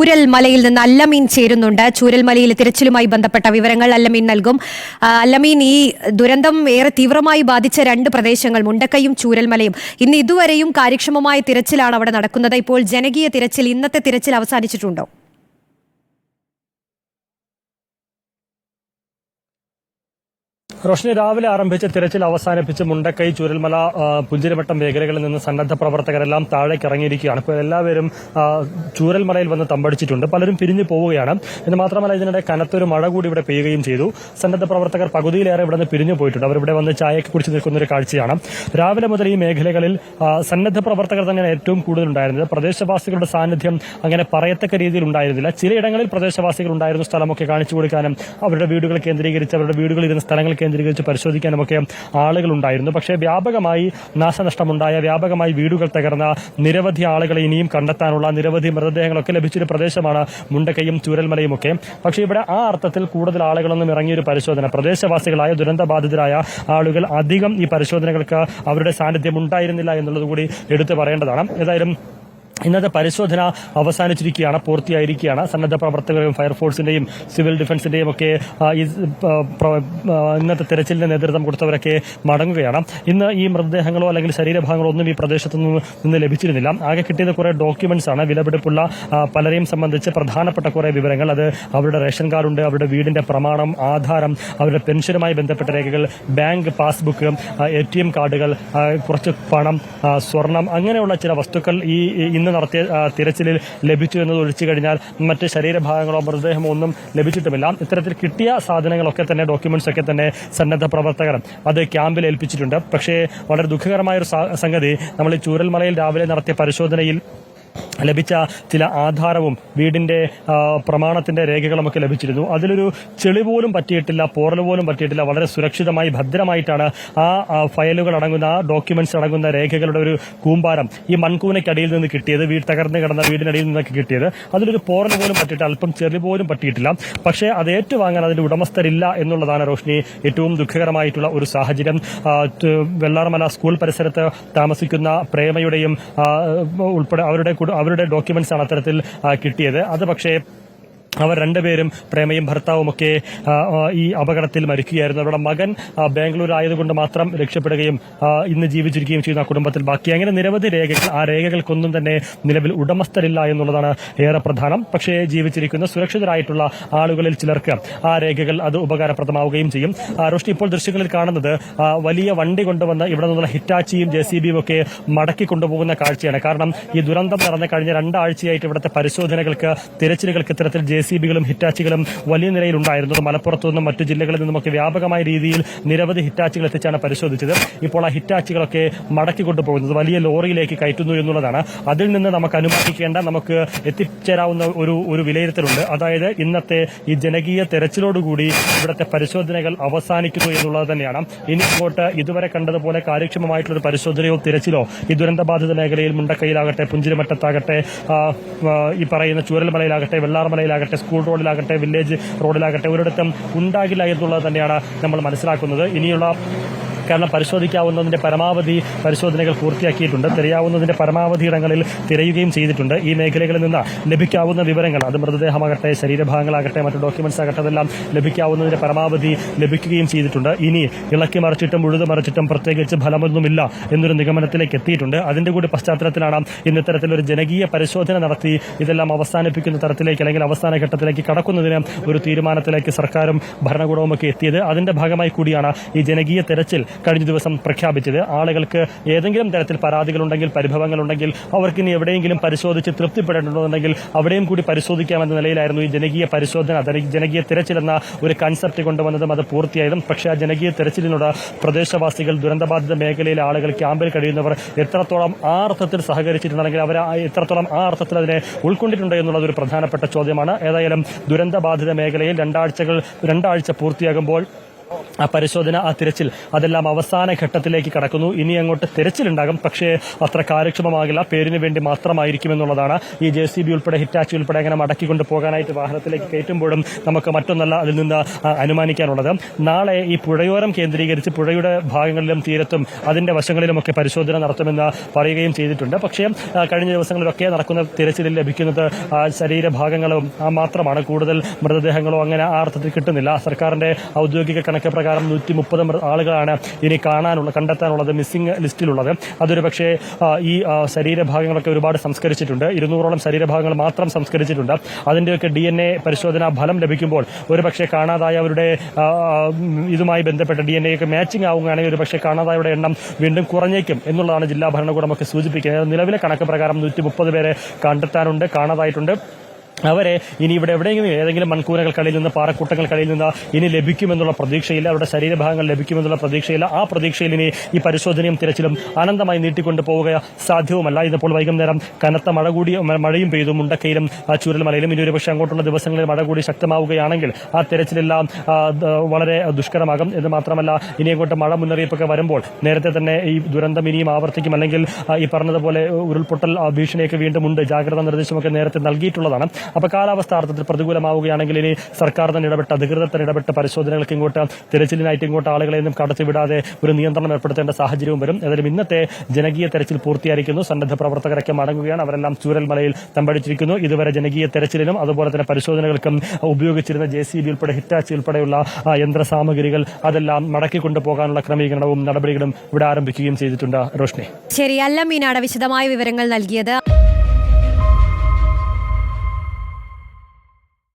ചൂരൽ മലയിൽ നിന്ന് അല്ലമീൻ ചേരുന്നുണ്ട്. ചൂരൽമലയിലെ തിരച്ചിലുമായി ബന്ധപ്പെട്ട വിവരങ്ങൾ അല്ലമീൻ നൽകും. അല്ലമീൻ ഈ ദുരന്തം ഏറെ തീവ്രമായി ബാധിച്ച രണ്ട് പ്രദേശങ്ങൾ മുണ്ടക്കയും ചൂരൽമലയും. ഇന്ന് ഇതുവരെയും കാര്യക്ഷമമായ തിരച്ചിലാണ് അവിടെ നടക്കുന്നത്. ഇപ്പോൾ ജനകീയ തിരച്ചിൽ ഇന്നത്തെ തിരച്ചിൽ അവസാനിച്ചിട്ടുണ്ടോ? റോഷനി രാവിലെ ആരംഭിച്ച തിരച്ചിൽ അവസാനിപ്പിച്ച് മുണ്ടക്കൈ ചുരൽമല പുഞ്ചിരിവട്ടം മേഖലകളിൽ നിന്ന് സന്നദ്ധ പ്രവർത്തകരെല്ലാം താഴേക്ക് ഇറങ്ങിയിരിക്കുകയാണ്. ഇപ്പോൾ എല്ലാവരും ചൂരൽമലയിൽ വന്ന് തമ്പടിച്ചിട്ടുണ്ട്. പലരും പിരിഞ്ഞു പോവുകയാണ്. എന്ന് മാത്രമല്ല ഇതിനിടെ കനത്തൊരു മഴ കൂടി ഇവിടെ പെയ്യുകയും ചെയ്തു. സന്നദ്ധ പ്രവർത്തകർ പകുതിയിലേറെ ഇവിടെ നിന്ന് പിരിഞ്ഞു പോയിട്ടുണ്ട്. അവർ ഇവിടെ വന്ന് ചായയൊക്കെ കുടിച്ച് നിൽക്കുന്ന ഒരു കാഴ്ചയാണ്. രാവിലെ മുതൽ ഈ മേഖലകളിൽ സന്നദ്ധ പ്രവർത്തകർ തന്നെയാണ് ഏറ്റവും കൂടുതൽ ഉണ്ടായിരുന്നത് പ്രദേശവാസികളുടെ സാന്നിധ്യം അങ്ങനെ പറയത്തക്ക രീതിയിൽ ഉണ്ടായിരുന്നില്ല. ചിലയിടങ്ങളിൽ പ്രദേശവാസികൾ ഉണ്ടായിരുന്ന സ്ഥലമൊക്കെ കാണിച്ചു കൊടുക്കാനും അവരുടെ വീടുകൾ കേന്ദ്രീകരിച്ച് അവരുടെ വീടുകളിൽ ഇരുന്ന സ്ഥലങ്ങൾ കേന്ദ്രീകരിച്ച് പരിശോധിക്കാനുമൊക്കെ ആളുകൾ ഉണ്ടായിരുന്നു പക്ഷേ വ്യാപകമായി നാശനഷ്ടമുണ്ടായ വ്യാപകമായി വീടുകൾ തകർന്ന നിരവധി ആളുകളെ ഇനിയും കണ്ടെത്താനുള്ള നിരവധി മൃതദേഹങ്ങളൊക്കെ ലഭിച്ചൊരു പ്രദേശമാണ് മുണ്ടക്കയും ചൂരൽമലയും ഒക്കെ പക്ഷേ ഇവിടെ ആ അർത്ഥത്തിൽ കൂടുതൽ ആളുകളൊന്നും ഇറങ്ങിയൊരു പരിശോധന. പ്രദേശവാസികളായ ദുരന്തബാധിതരായ ആളുകൾ അധികം ഈ പരിശോധനകൾക്ക് അവരുടെ സാന്നിധ്യം ഉണ്ടായിരുന്നില്ല എന്നുള്ളത് കൂടി എടുത്തു പറയേണ്ടതാണ്. ഏതായാലും ഇന്നത്തെ പരിശോധന അവസാനിച്ചിരിക്കുകയാണ് പൂർത്തിയായിരിക്കുകയാണ്. സന്നദ്ധ പ്രവർത്തകരും ഫയർഫോഴ്സിന്റെയും സിവിൽ ഡിഫൻസിന്റെയും ഒക്കെ ഇന്നത്തെ തെരച്ചിലിന് നേതൃത്വം കൊടുത്തവരൊക്കെ മടങ്ങുകയാണ്. ഇന്ന് ഈ മൃതദേഹങ്ങളോ അല്ലെങ്കിൽ ശരീരഭാഗങ്ങളോ ഒന്നും ഈ പ്രദേശത്തു നിന്ന് ലഭിച്ചിരുന്നില്ല. ആകെ കിട്ടിയത് കുറേ ഡോക്യുമെന്റ്സ് ആണ്. വിലപിടിപ്പുള്ള പലരെയും സംബന്ധിച്ച് പ്രധാനപ്പെട്ട കുറേ വിവരങ്ങൾ. അത് അവരുടെ റേഷൻ കാർഡുണ്ട് അവരുടെ വീടിന്റെ പ്രമാണം ആധാരം അവരുടെ പെൻഷനുമായി ബന്ധപ്പെട്ട രേഖകൾ ബാങ്ക് പാസ്ബുക്ക് എ കാർഡുകൾ കുറച്ച് പണം സ്വർണം അങ്ങനെയുള്ള ചില വസ്തുക്കൾ ഈ ഈ ഇന്ന് നടത്തിയ തിരച്ചിലിൽ ലഭിച്ചു എന്നത് ഒഴിച്ചു കഴിഞ്ഞാൽ മറ്റ് ശരീരഭാഗങ്ങളോ മൃതദേഹമോ ഒന്നും ലഭിച്ചിട്ടുമില്ല. ഇത്തരത്തിൽ കിട്ടിയ സാധനങ്ങളൊക്കെ തന്നെ ഡോക്യുമെന്റ്സ് ഒക്കെ തന്നെ സന്നദ്ധ പ്രവർത്തകർ അത് ക്യാമ്പിൽ ഏൽപ്പിച്ചിട്ടുണ്ട്. പക്ഷേ വളരെ ദുഃഖകരമായ ഒരു സംഗതി നമ്മൾ ഈ ചൂരൽമലയിൽ രാവിലെ നടത്തിയ പരിശോധനയിൽ ലഭിച്ച ചില ആധാരവും വീടിന്റെ പ്രമാണത്തിന്റെ രേഖകളുമൊക്കെ ലഭിച്ചിരുന്നു. അതിലൊരു ചെളി പോലും പറ്റിയിട്ടില്ല പോറൽ പോലും പറ്റിയിട്ടില്ല. വളരെ സുരക്ഷിതമായി ഭദ്രമായിട്ടാണ് ആ ഫയലുകൾ അടങ്ങുന്ന ആ ഡോക്യുമെന്റ്സ് അടങ്ങുന്ന രേഖകളുടെ ഒരു കൂമ്പാരം ഈ മൺകൂനയ്ക്കടിയിൽ നിന്ന് കിട്ടിയത് വീട് തകർന്ന് കിടന്ന വീടിനടിയിൽ നിന്നൊക്കെ കിട്ടിയത്. അതിലൊരു പോറൽ പോലും പറ്റിയിട്ട് അല്പം ചെളി പോലും പറ്റിയിട്ടില്ല. പക്ഷേ അത് ഏറ്റുവാങ്ങാൻ അതിന്റെ ഉടമസ്ഥരില്ല എന്നുള്ളതാണ് റോഷ്നി ഏറ്റവും ദുഃഖകരമായിട്ടുള്ള ഒരു സാഹചര്യം. വെള്ളാറമല സ്കൂൾ പരിസരത്ത് താമസിക്കുന്ന പ്രേമയുടെയും ഉൾപ്പെടെ അവരുടെ അവരുടെ ഡോക്യുമെന്റ്സ് ആണ് അത്തരത്തിൽ കിട്ടിയത്. അത് പക്ഷേ അവർ രണ്ടുപേരും പ്രേമയും ഭർത്താവും ഒക്കെ ആ, ആ, ഈ അപകടത്തിൽ മരിക്കുകയായിരുന്നു. അവരുടെ മകൻ ബാംഗ്ലൂർ ആയതുകൊണ്ട് മാത്രം രക്ഷപ്പെടുകയും ഇന്ന് ജീവിച്ചിരിക്കുകയും ചെയ്യുന്ന കുടുംബത്തിൽ. ബാക്കി അങ്ങനെ നിരവധി രേഖകൾ ആ രേഖകൾക്കൊന്നും തന്നെ നിലവിൽ ഉടമസ്ഥരില്ല എന്നുള്ളതാണ് ഏറെ പ്രധാനം. പക്ഷേ ജീവിച്ചിരിക്കുന്ന സുരക്ഷിതരായിട്ടുള്ള ആളുകളിൽ ചിലർക്ക് ആ രേഖകൾ അത് ഉപകാരപ്രദമാവുകയും ചെയ്യും. റോഷ്നി ഇപ്പോൾ ദൃശ്യങ്ങളിൽ കാണുന്നത് വലിയ വണ്ടി കൊണ്ടുവന്ന് ഇവിടെ നിന്നുള്ള ഹിറ്റാച്ചിയും ജെ സി ബിയും ഒക്കെ മടക്കി കൊണ്ടുപോകുന്ന കാഴ്ചയാണ്. കാരണം ഈ ദുരന്തം നടന്ന കഴിഞ്ഞ രണ്ടാഴ്ചയായിട്ട് ഇവിടുത്തെ പരിശോധനകൾക്ക് തിരച്ചിലുകൾക്ക് ഇത്തരത്തിൽ ജെ സി ബികളും ഹിറ്റാച്ചികളും വലിയ നിലയിലുണ്ടായിരുന്നത് മലപ്പുറത്തു നിന്നും മറ്റു ജില്ലകളിൽ നിന്നുമൊക്കെ വ്യാപകമായ രീതിയിൽ നിരവധി ഹിറ്റാച്ചികൾ എത്തിച്ചാണ് പരിശോധിച്ചത്. ഇപ്പോൾ ആ ഹിറ്റാച്ചികളൊക്കെ മടക്കി കൊണ്ടുപോകുന്നത് വലിയ ലോറിയിലേക്ക് കയറ്റുന്നു എന്നുള്ളതാണ്. അതിൽ നിന്ന് നമുക്ക് അനുമാനിക്കേണ്ട നമുക്ക് എത്തിച്ചേരാവുന്ന ഒരു ഒരു വിലയിരുത്തലുണ്ട്. അതായത് ഇന്നത്തെ ഈ ജനകീയ തെരച്ചിലോടുകൂടി ഇവിടുത്തെ പരിശോധനകൾ അവസാനിക്കുന്നു എന്നുള്ളത് തന്നെയാണ്. ഇനി ഇങ്ങോട്ട് ഇതുവരെ കണ്ടതുപോലെ കാര്യക്ഷമമായിട്ടുള്ള ഒരു പരിശോധനയോ തിരച്ചിലോ ഈ ദുരന്തബാധിത മേഖലയിൽ മുണ്ടക്കൈയിലാകട്ടെ പുഞ്ചിരിമറ്റത്താകട്ടെ ഈ പറയുന്ന ചൂരൽമലയിലാകട്ടെ വെള്ളാർമലയിലാകട്ടെ സ്കൂൾ റോഡിലാകട്ടെ വില്ലേജ് റോഡിലാകട്ടെ ഒരിടത്തും ഉണ്ടാകില്ല എന്നുള്ളത് തന്നെയാണ് നമ്മൾ മനസ്സിലാക്കുന്നത്. ഇനിയുള്ള കാരണം പരിശോധിക്കാവുന്നതിന്റെ പരമാവധി പരിശോധനകൾ പൂർത്തിയാക്കിയിട്ടുണ്ട്. തിരയാവുന്നതിന്റെ പരമാവധി ഇടങ്ങളിൽ തിരയുകയും ചെയ്തിട്ടുണ്ട്. ഈ മേഖലകളിൽ നിന്ന് ലഭിക്കാവുന്ന വിവരങ്ങൾ അത് മൃതദേഹമാകട്ടെ ശരീരഭാഗങ്ങളാകട്ടെ മറ്റു ഡോക്യുമെന്റ്സ് ആകട്ടെ അതെല്ലാം ലഭിക്കാവുന്നതിന്റെ പരമാവധി ലഭിക്കുകയും ചെയ്തിട്ടുണ്ട്. ഇനി ഇളക്കി മറിച്ചിട്ടും ഉഴുതു മറിച്ചിട്ടും പ്രത്യേകിച്ച് ഫലമൊന്നുമില്ല എന്നൊരു നിഗമനത്തിലേക്ക് എത്തിയിട്ടുണ്ട്. അതിന്റെ കൂടി പശ്ചാത്തലത്തിലാണ് ഇന്ന് ഇത്തരത്തിലൊരു ജനകീയ പരിശോധന നടത്തി ഇതെല്ലാം അവസാനിപ്പിക്കുന്ന തരത്തിലേക്ക് അല്ലെങ്കിൽ അവസാന ഘട്ടത്തിലേക്ക് കടക്കുന്നതിന് ഒരു തീരുമാനത്തിലേക്ക് സർക്കാരും ഭരണകൂടവും ഒക്കെ എത്തിയത്. അതിന്റെ ഭാഗമായി കൂടിയാണ് ഈ ജനകീയ തെരച്ചിൽ കഴിഞ്ഞ ദിവസം പ്രഖ്യാപിച്ചത്. ആളുകൾക്ക് ഏതെങ്കിലും തരത്തിൽ പരാതികളുണ്ടെങ്കിൽ പരിഭവങ്ങളുണ്ടെങ്കിൽ അവർക്ക് ഇനി എവിടെയെങ്കിലും പരിശോധിച്ച് തൃപ്തിപ്പെടേണ്ടതുണ്ടെങ്കിൽ അവിടെയും കൂടി പരിശോധിക്കാമെന്ന നിലയിലായിരുന്നു ഈ ജനകീയ പരിശോധന ജനകീയ തിരച്ചിലെന്ന ഒരു കൺസെപ്റ്റ് കൊണ്ടുവന്നതും അത് പൂർത്തിയായതും. പക്ഷേ ആ ജനകീയ തിരച്ചിലിനോട് പ്രദേശവാസികൾ ദുരന്തബാധിത മേഖലയിലെ ആളുകൾ ക്യാമ്പിൽ കഴിയുന്നവർ എത്രത്തോളം ആ അർത്ഥത്തിൽ സഹകരിച്ചിട്ടുണ്ട് അല്ലെങ്കിൽ അവർ എത്രത്തോളം ആ അർത്ഥത്തിൽ അതിനെ ഉൾക്കൊണ്ടിട്ടുണ്ട് എന്നുള്ളത് ഒരു പ്രധാനപ്പെട്ട ചോദ്യമാണ്. ഏതായാലും ദുരന്തബാധിത മേഖലയിൽ രണ്ടാഴ്ചകൾ രണ്ടാഴ്ച പൂർത്തിയാകുമ്പോൾ ആ പരിശോധന ആ തിരച്ചിൽ അതെല്ലാം അവസാന ഘട്ടത്തിലേക്ക് കടക്കുന്നു. ഇനി അങ്ങോട്ട് തിരച്ചിലുണ്ടാകും. പക്ഷേ അത്ര കാര്യക്ഷമമാകില്ല. പേരിന് വേണ്ടി മാത്രമായിരിക്കും എന്നുള്ളതാണ്. ഈ ജെ സി ബി ഉൾപ്പെടെ ഹിറ്റാച്ചി ഉൾപ്പെടെ അങ്ങനെ മടക്കിക്കൊണ്ട് പോകാനായിട്ട് വാഹനത്തിലേക്ക് കയറ്റുമ്പോഴും നമുക്ക് മറ്റൊന്നല്ല അതിൽ നിന്ന് അനുമാനിക്കാനുള്ളത്. നാളെ ഈ പുഴയോരം കേന്ദ്രീകരിച്ച് പുഴയുടെ ഭാഗങ്ങളിലും തീരത്തും അതിന്റെ വശങ്ങളിലുമൊക്കെ പരിശോധന നടത്തുമെന്ന് പറയുകയും ചെയ്തിട്ടുണ്ട്. പക്ഷേ കഴിഞ്ഞ ദിവസങ്ങളിലൊക്കെ നടക്കുന്ന തിരച്ചിലിൽ ലഭിക്കുന്നത് ശരീരഭാഗങ്ങളും മാത്രമാണ്. കൂടുതൽ മൃതദേഹങ്ങളോ അങ്ങനെ ആ അർത്ഥത്തിൽ കിട്ടുന്നില്ല. സർക്കാരിന്റെ ഔദ്യോഗിക കണക്ക് പ്രകാരം നൂറ്റി മുപ്പത് ആളുകളാണ് ഇനി കാണാനുള്ള കണ്ടെത്താനുള്ളത് മിസ്സിംഗ് ലിസ്റ്റിലുള്ളത്. അതൊരു പക്ഷേ ഈ ശരീരഭാഗങ്ങളൊക്കെ ഒരുപാട് സംസ്കരിച്ചിട്ടുണ്ട്. ഇരുന്നൂറോളം ശരീരഭാഗങ്ങൾ മാത്രം സംസ്കരിച്ചിട്ടുണ്ട്. അതിന്റെയൊക്കെ ഡി എൻ എ പരിശോധനാ ഫലം ലഭിക്കുമ്പോൾ ഒരുപക്ഷെ കാണാതായവരുടെ ഇതുമായി ബന്ധപ്പെട്ട ഡി എൻ എ ഒക്കെ മാച്ചിങ് ആവുകയാണെങ്കിൽ ഒരുപക്ഷെ കാണാതായവരുടെ എണ്ണം വീണ്ടും കുറഞ്ഞേക്കും എന്നുള്ളതാണ് ജില്ലാ ഭരണകൂടമൊക്കെ സൂചിപ്പിക്കുന്നത്. നിലവിലെ കണക്ക് പ്രകാരം നൂറ്റി മുപ്പത് പേരെ കണ്ടെത്താനുണ്ട് കാണാതായിട്ടുണ്ട്. അവരെ ഇനി ഇവിടെ എവിടെയെങ്കിലും ഏതെങ്കിലും മൺകൂനകൾക്കടിയിൽ നിന്ന് പാറക്കൂട്ടങ്ങൾക്കടിയിൽ നിന്ന് ഇനി ലഭിക്കുമെന്നുള്ള പ്രതീക്ഷയില്ല. അവരുടെ ശരീരഭാഗങ്ങൾ ലഭിക്കുമെന്നുള്ള പ്രതീക്ഷയില്ല. ആ പ്രതീക്ഷയിൽ ഇനി ഈ പരിശോധനയും തിരച്ചിലും അനന്തമായി നീട്ടിക്കൊണ്ടു പോവുക സാധ്യവുമല്ല. ഇതിപ്പോൾ വൈകുന്നേരം കനത്ത മഴ കൂടി മഴയും പെയ്തു. മുണ്ടക്കയിലും ചൂരൽമലയിലും ഇനി ഒരുപക്ഷെ അങ്ങോട്ടുള്ള ദിവസങ്ങളിൽ മഴ കൂടി ശക്തമാവുകയാണെങ്കിൽ ആ തിരച്ചിലെല്ലാം വളരെ ദുഷ്കരമാകും. എന്ന് മാത്രമല്ല ഇനി അങ്ങോട്ട് മഴ മുന്നറിയിപ്പൊക്കെ വരുമ്പോൾ നേരത്തെ തന്നെ ഈ ദുരന്തം ഇനിയും ആവർത്തിക്കും. അല്ലെങ്കിൽ ഈ പറഞ്ഞതുപോലെ ഉരുൾപൊട്ടൽ ഭീഷണിയൊക്കെ വീണ്ടും ഉണ്ട്. ജാഗ്രതാ നിർദ്ദേശമൊക്കെ നേരത്തെ നൽകിയിട്ടുള്ളതാണ്. അപ്പൊ കാലാവസ്ഥ അർത്ഥത്തിൽ പ്രതികൂലമാവുകയാണെങ്കിൽ ഇനി സർക്കാർ തന്നെ ഇടപെട്ട് അധികൃതർ തന്നെ ഇടപെട്ട് പരിശോധനകൾക്ക് ഇങ്ങോട്ട് തിരച്ചിലിനായിട്ട് ഇങ്ങോട്ട് ആളുകളെയൊന്നും കടത്തിവിടാതെ ഒരു നിയന്ത്രണം ഏർപ്പെടുത്തേണ്ട സാഹചര്യവും വരും. ഏതായാലും ഇന്നത്തെ ജനകീയ തെരച്ചിൽ പൂർത്തിയായിരിക്കുന്നു. സന്നദ്ധ പ്രവർത്തകരൊക്കെ മടങ്ങുകയാണ്. അവരെല്ലാം ചൂരൽമലയിൽ തമ്പടിച്ചിരിക്കുന്നു. ഇതുവരെ ജനകീയ തെരച്ചിലിനും അതുപോലെ തന്നെ പരിശോധനകൾക്കും ഉപയോഗിച്ചിരുന്ന ജെ സി ബി ഉൾപ്പെടെ ഹിറ്റാച്ചി ഉൾപ്പെടെയുള്ള യന്ത്ര യന്ത്രസാമഗ്രികൾ അതെല്ലാം മടക്കി കൊണ്ടുപോകാനുള്ള ക്രമീകരണവും നടപടികളും ഇവിടെ ആരംഭിക്കുകയും ചെയ്തിട്ടുണ്ട്. റോഷ്നി. ശരി മീനാട വിശദമായ വിവരങ്ങൾ നൽകിയത്.